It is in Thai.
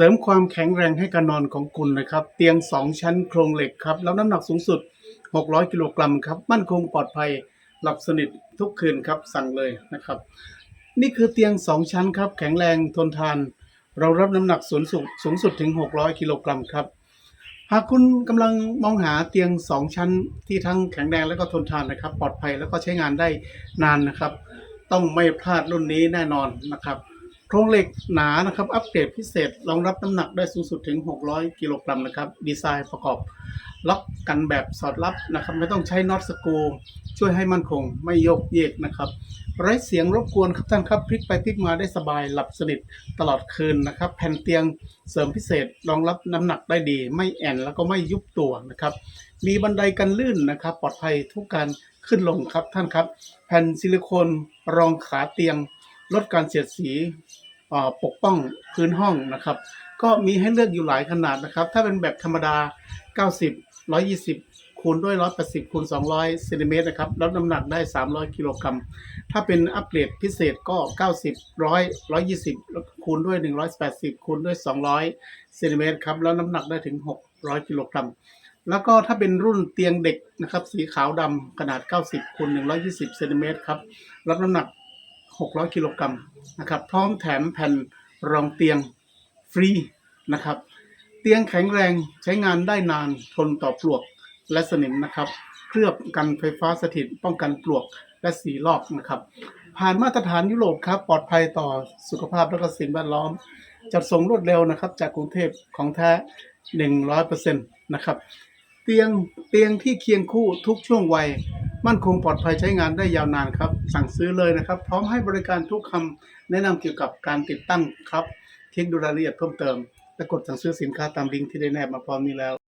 เสริมความแข็งแรงให้การนอนของคุณนะครับ เตียง 2 ชั้นโครงเหล็กครับแล้วน้ำหนักสูงสุด 600 กิโลกรัมครับมั่นคงปลอดภัยหลับสนิททุกคืนครับสั่งเลยนะครับ นี่คือเตียง 2 ชั้นครับ แข็งแรงทนทาน เรารับน้ำหนักสูงสุดสูงสุดถึง 600 กิโลกรัมครับ หากคุณกำลังมองหาเตียง 2 ชั้นที่ทั้งแข็งแรงและก็ทนทานนะครับ ปลอดภัยแล้วก็ใช้งานได้นานนะครับ ต้องไม่พลาดรุ่นนี้แน่นอนนะครับ โครงเหล็กหนานะครับ อัปเกรดพิเศษรองรับน้ำหนักได้สูงสุดถึง 600 กิโลกรัมนะครับ ดีไซน์ประกอบล็อกกันแบบสอดรับนะครับ ไม่ต้องใช้น็อตสกรูช่วยให้มั่นคง ไม่โยกเยกนะครับไร้เสียงรบกวนครับท่านครับพลิกไปพลิกมาได้สบายหลับสนิทตลอดคืนนะครับ แผ่นเตียงเสริมพิเศษรองรับน้ำหนักได้ดี ไม่แอนแล้วก็ไม่ยุบตัวนะครับ มีบันไดกันลื่นนะครับ ปลอดภัยทุกการขึ้นลงครับท่านครับ แผ่นซิลิโคนรองขาเตียง ลดการเสียดสีปกป้องพื้นห้องนะครับ ก็มีให้เลือกอยู่หลายขนาดนะครับ ถ้าเป็นแบบธรรมดา 90 120 คูณด้วย 180 คูณ 200เซนติเมตรนะครับรับน้ำหนักได้ 300 กิโลกรัม ถ้าเป็นอัปเกรดพิเศษก็ 90 100 120 คูณด้วย 180 คูณด้วย 200เซนติเมตรครับแล้วน้ำหนักได้ถึง 600 กิโลกรัม แล้วก็ถ้าเป็นรุ่นเตียงเด็กนะครับสีขาวดำขนาด 90 คูณ 120เซนติเมตรครับรับน้ำหนัก 600 กิโลกรัมนะครับพร้อมแถมแผ่นรองเตียงฟรีนะครับ เตียงแข็งแรงใช้งานได้นานทนต่อปลวกและสนิมนะครับ เคลือบกันไฟฟ้าสถิตป้องกันปลวกและสีลอกนะครับ ผ่านมาตรฐานยุโรปครับปลอดภัยต่อสุขภาพและก็สิ่งแวดล้อม จัดส่งรวดเร็วนะครับ จากกรุงเทพของแท้ 100%นะครับ เตียงเตียงที่เคียงคู่ทุกช่วงวัย มั่นคงปลอดภัยใช้งานได้ยาวนานครับ สั่งซื้อเลยนะครับ พร้อมให้บริการทุกคำแนะนำเกี่ยวกับการติดตั้งครับคลิกดูรายละเอียดเพิ่มเติม และกดสั่งซื้อสินค้าตามลิงก์ที่ได้แนบมาพร้อมนี้แล้ว